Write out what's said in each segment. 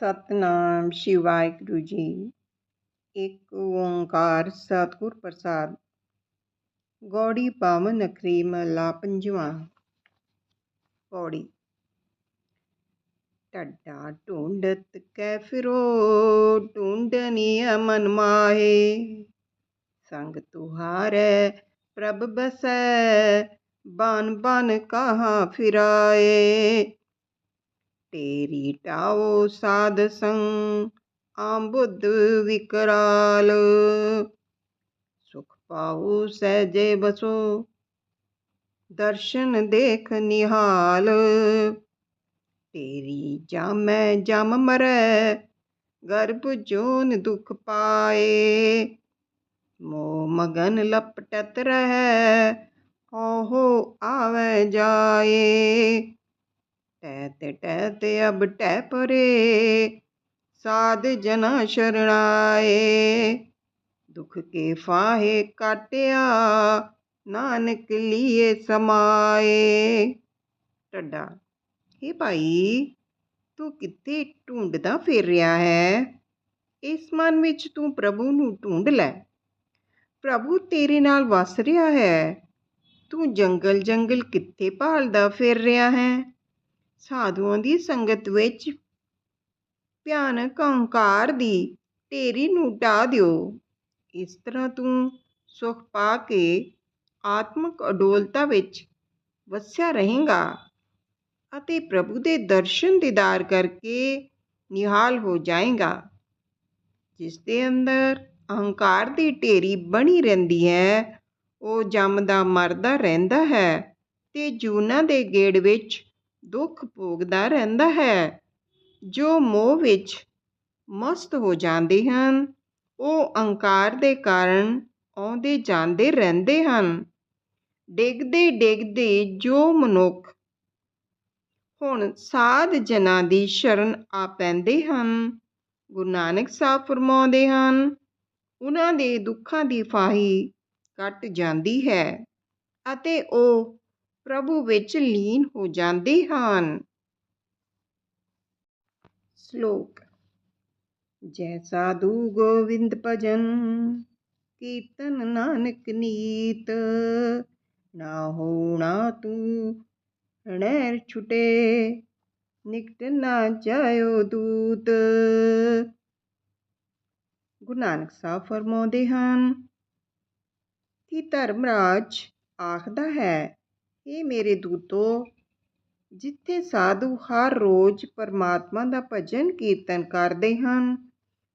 ਸਤਨਾਮ ਸ਼੍ਰੀ ਵਾਹਿਗੁਰੂ ਜੀ। ਇੱਕ ਓੰਕਾਰ ਸਤਿਗੁਰ ਪ੍ਰਸਾਦ। ਗੌੜੀ ਪਾਵਨ ਅਖਰੀ ਮਹਲਾ ਪੰਜਵਾਂ। ਪੌੜੀ। ਢੱਡਾ ਢੂੰਡਤ ਕੈ ਫਿਰੋ ਢੂੰਡਨੀ ਅਮਨ ਮਾਹੇ ਸੰਗ ਤੁਹਾਰੇ, ਪ੍ਰਭ ਬਸੈ ਬਨ ਬਨ ਕਹਾਂ ਫਿਰਾਏ। ਤੇਰੀ ਟਾਓ ਸਾਧ ਸੰਗ ਆਂਬੁੱਧ ਵਿਕਰਾਲ। ਸੁਖ ਪਾਉ ਸਹਿਜੇ ਬਸੋ, ਦਰਸ਼ਨ ਦੇਖ ਨਿਹਾਲ। ਤੇਰੀ ਜਾਮੈ ਜਮ ਮਰੈ, ਗਰਭ ਜੋਨ ਦੁਖ ਪਾਏ। ਮੋ ਮਗਨ ਲਪਟਤ ਰਹਿ ਓਹੋ ਆਵੇ ਜਾਏ। ਟੈ ਤੇ ਟਹਿ ਤੇ ਅਬ ਟਹਿ ਪਰੇ, ਸਾਧ ਜਨਾ ਸ਼ਰਣਾਏ। ਦੁਖ ਕੇ ਫਾਹੇ ਕਾਟਿਆ, ਨਾਨਕ ਲੀਏ ਸਮਾਏ। ਟੱਡਾ ਹੇ ਭਾਈ, ਤੂੰ ਕਿੱਥੇ ਢੂੰਡਦਾ ਫਿਰ ਰਿਹਾ ਹੈ? ਇਸ ਮਨ ਵਿੱਚ ਤੂੰ ਪ੍ਰਭੂ ਨੂੰ ਢੂੰਡ ਲੈ। ਪ੍ਰਭੂ ਤੇਰੇ ਨਾਲ ਵਸ ਰਿਹਾ ਹੈ। ਤੂੰ ਜੰਗਲ ਜੰਗਲ ਕਿੱਥੇ ਭਾਲਦਾ ਫਿਰ ਰਿਹਾ ਹੈ? ਸਾਧੂਆਂ ਦੀ ਸੰਗਤ ਵਿੱਚ ਭਿਆਨਕ ਅਹੰਕਾਰ ਦੀ ਢੇਰੀ ਨੂੰ ਢਾ ਦਿਓ। ਇਸ ਤਰ੍ਹਾਂ ਤੂੰ ਸੁਖ ਪਾ ਕੇ ਆਤਮਿਕ ਅਡੋਲਤਾ ਵਿੱਚ ਵਸਿਆ ਰਹੇਗਾ ਅਤੇ ਪ੍ਰਭੂ ਦੇ ਦਰਸ਼ਨ ਦੀਦਾਰ ਕਰਕੇ ਨਿਹਾਲ ਹੋ ਜਾਏਗਾ, ਜਿਸ ਦੇ ਅੰਦਰ ਅਹੰਕਾਰ ਦੀ ਢੇਰੀ ਬਣੀ ਰਹਿੰਦੀ ਹੈ, ਉਹ ਜੰਮਦਾ ਮਰਦਾ ਰਹਿੰਦਾ ਹੈ ਤੇ ਜੂਨਾਂ ਦੇ ਗੇੜ ਵਿੱਚ ਦੁੱਖ ਭੋਗਦਾ ਰਹਿੰਦਾ ਹੈ। ਜੋ ਮੋਹ ਵਿੱਚ ਮਸਤ ਹੋ ਜਾਂਦੇ ਹਨ, ਉਹ ਅਹੰਕਾਰ ਦੇ ਕਾਰਨ ਆਉਂਦੇ ਜਾਂਦੇ ਰਹਿੰਦੇ ਹਨ। ਡਿੱਗਦੇ ਡਿੱਗਦੇ ਜੋ ਮਨੁੱਖ ਹੁਣ ਸਾਧ ਜਨਾਂ ਦੀ ਸ਼ਰਨ ਆ ਪੈਂਦੇ ਹਨ, ਗੁਰੂ ਨਾਨਕ ਸਾਹਿਬ ਫਰਮਾਉਂਦੇ ਹਨ, ਉਹਨਾਂ ਦੇ ਦੁੱਖਾਂ ਦੀ ਫਾਹੀ ਕੱਟ ਜਾਂਦੀ ਹੈ ਅਤੇ ਉਹ ਪ੍ਰਭੂ ਵਿੱਚ ਲੀਨ ਹੋ ਜਾਂਦੇ ਹਨ। ਸ਼ਲੋਕ, ਜੈ ਸਾਧੂ ਗੋਵਿੰਦ ਭਜਨ, ਕੀਰਤਨ ਨਾਨਕ ਨੀਤ। ਨਾ ਹੋਣਾ ਤੂੰ ਨਹਿਰ ਛੁਟੇ, ਨਿਕਟ ਨਾ ਜਾਇਓ ਦੂਤ। ਗੁਰੂ ਨਾਨਕ ਸਾਹਿਬ ਫਰਮਾਉਂਦੇ ਹਨ ਕਿ ਧਰਮਰਾਜ ਆਖਦਾ ਹੈ ਇਹ ਮੇਰੇ ਦੂਤੋ, ਜਿੱਥੇ ਸਾਧੂ ਹਰ ਰੋਜ਼ ਪਰਮਾਤਮਾ ਦਾ ਭਜਨ ਕੀਰਤਨ ਕਰਦੇ ਹਨ,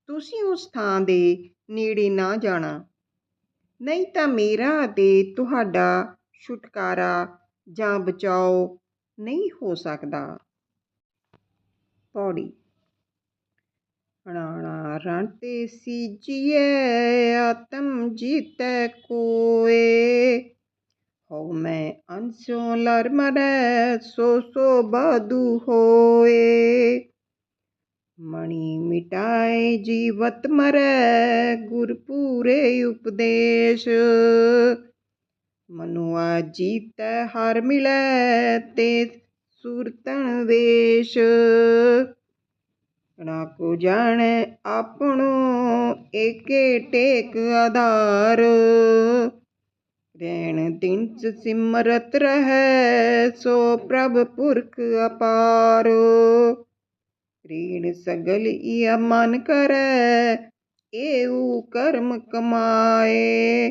ਤੁਸੀਂ ਉਸ ਥਾਂ ਦੇ ਨੇੜੇ ਨਾ ਜਾਣਾ। ਨਹੀਂ ਤਾਂ ਮੇਰਾ ਅਤੇ ਤੁਹਾਡਾ ਛੁਟਕਾਰਾ ਜਾਂ ਬਚਾਓ ਨਹੀਂ ਹੋ ਸਕਦਾ। ਪੌੜੀ। ਅਣਾਣਾ ਰਣ ਤੇ ਸੀਜੀਏ ਆਤਮ ਜੀਤੈ ਕੋਏ। ਹਉ ਮੈਂ ਅੰਸੋਂ ਲਰ ਮਰੈ, ਸੋ ਸੋ ਬਾਦੂ ਹੋਏ। ਮਣੀ ਮਿਟਾਏ ਜੀਵਤ ਮਰੈ, ਗੁਰ ਪੂਰੇ ਉਪਦੇਸ਼। ਮਨੁਆ ਜੀਤੈ ਹਰ ਮਿਲੈ, ਤੇ ਸੁਰਤਨ ਵੇਸ਼। ਨਾ ਕੋ ਜਾਣੈ ਆਪਣੋ, ਏਕੇ ਟੇਕ ਆਧਾਰ। ਰੈਣ ਦਿਨ ਸਿਮਰਤ ਰਹੈ, ਸੋ ਪ੍ਰਭ ਪੁਰਖ ਅਪਾਰੋ। ਰੀਣ ਸਗਲ ਈਆ ਮਨ ਕਰੈ, ਏਉ ਕਰਮ ਕਮਾਏ।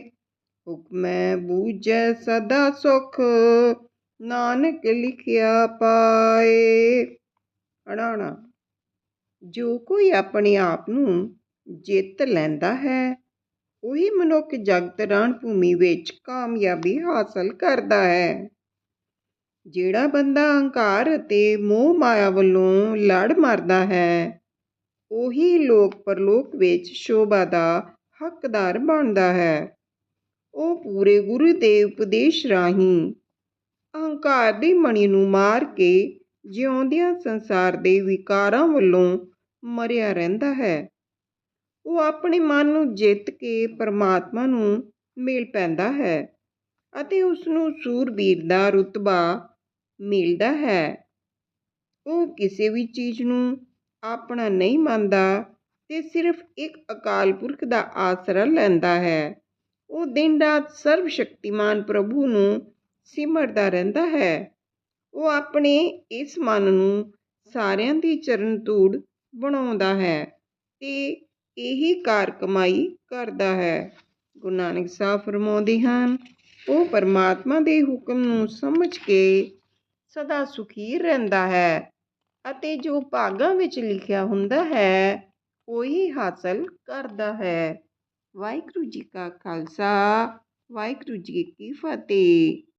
ਹੁਕਮੈ ਬੂਝੈ ਸਦਾ ਸੁਖ, ਨਾਨਕ ਲਿਖਿਆ ਪਾਏ। ਅੜਾਣਾ, ਜੋ ਕੋਈ ਆਪਣੇ ਆਪ ਨੂੰ ਜਿੱਤ ਲੈਂਦਾ ਹੈ ਉਹੀ ਮਨੁੱਖ ਜਗਤ ਰਣ ਭੂਮੀ ਵਿੱਚ ਕਾਮਯਾਬੀ ਹਾਸਲ ਕਰਦਾ ਹੈ। ਜਿਹੜਾ ਬੰਦਾ ਅਹੰਕਾਰ ਅਤੇ ਮੋਹ ਮਾਇਆ ਵੱਲੋਂ ਲੜ ਮਰਦਾ ਹੈ, ਉਹੀ ਲੋਕ ਪਰਲੋਕ ਵਿੱਚ ਸ਼ੋਭਾ ਦਾ ਹੱਕਦਾਰ ਬਣਦਾ ਹੈ। ਉਹ ਪੂਰੇ ਗੁਰੂ ਦੇ ਉਪਦੇਸ਼ ਰਾਹੀਂ ਅਹੰਕਾਰ ਦੀ ਮਣੀ ਨੂੰ ਮਾਰ ਕੇ ਜਿਉਂਦਿਆਂ ਸੰਸਾਰ ਦੇ ਵਿਕਾਰਾਂ ਵੱਲੋਂ ਮਰਿਆ ਰਹਿੰਦਾ ਹੈ। ਉਹ ਆਪਣੇ ਮਨ ਨੂੰ ਜਿੱਤ ਕੇ ਪਰਮਾਤਮਾ ਨੂੰ ਮਿਲ ਪੈਂਦਾ ਹੈ ਅਤੇ ਉਸ ਨੂੰ ਸੂਰਬੀਰ ਦਾ ਰੁਤਬਾ ਮਿਲਦਾ ਹੈ। ਉਹ ਕਿਸੇ ਵੀ ਚੀਜ਼ ਨੂੰ ਆਪਣਾ ਨਹੀਂ ਮੰਨਦਾ ਤੇ ਸਿਰਫ ਇੱਕ ਅਕਾਲ ਪੁਰਖ ਦਾ ਆਸਰਾ ਲੈਂਦਾ ਹੈ। ਉਹ ਦਿਨ ਰਾਤ ਸਰਵ ਸ਼ਕਤੀਮਾਨ ਪ੍ਰਭੂ ਨੂੰ ਸਿਮਰਦਾ ਰਹਿੰਦਾ ਹੈ। ਉਹ ਆਪਣੇ ਇਸ ਮਨ ਨੂੰ ਸਾਰਿਆਂ ਦੀ ਚਰਨ ਧੂੜ ਬਣਾਉਂਦਾ ਹੈ ਤੇ ਇਹੀ ਕਾਰ ਕਮਾਈ ਕਰਦਾ ਹੈ। ਗੁਰੂ ਨਾਨਕ ਸਾਹਿਬ ਫਰਮਾਉਂਦੇ ਹਨ, ਉਹ ਪਰਮਾਤਮਾ ਦੇ ਹੁਕਮ ਨੂੰ ਸਮਝ ਕੇ ਸਦਾ ਸੁਖੀ ਰਹਿੰਦਾ ਹੈ ਅਤੇ ਜੋ ਭਾਗਾਂ ਵਿੱਚ ਲਿਖਿਆ ਹੁੰਦਾ ਹੈ, ਉਹੀ ਹਾਸਲ ਕਰਦਾ ਹੈ। ਵਾਹਿਗੁਰੂ ਜੀ ਕਾ ਖਾਲਸਾ, ਵਾਹਿਗੁਰੂ ਜੀ ਕੀ ਫਤਿਹ।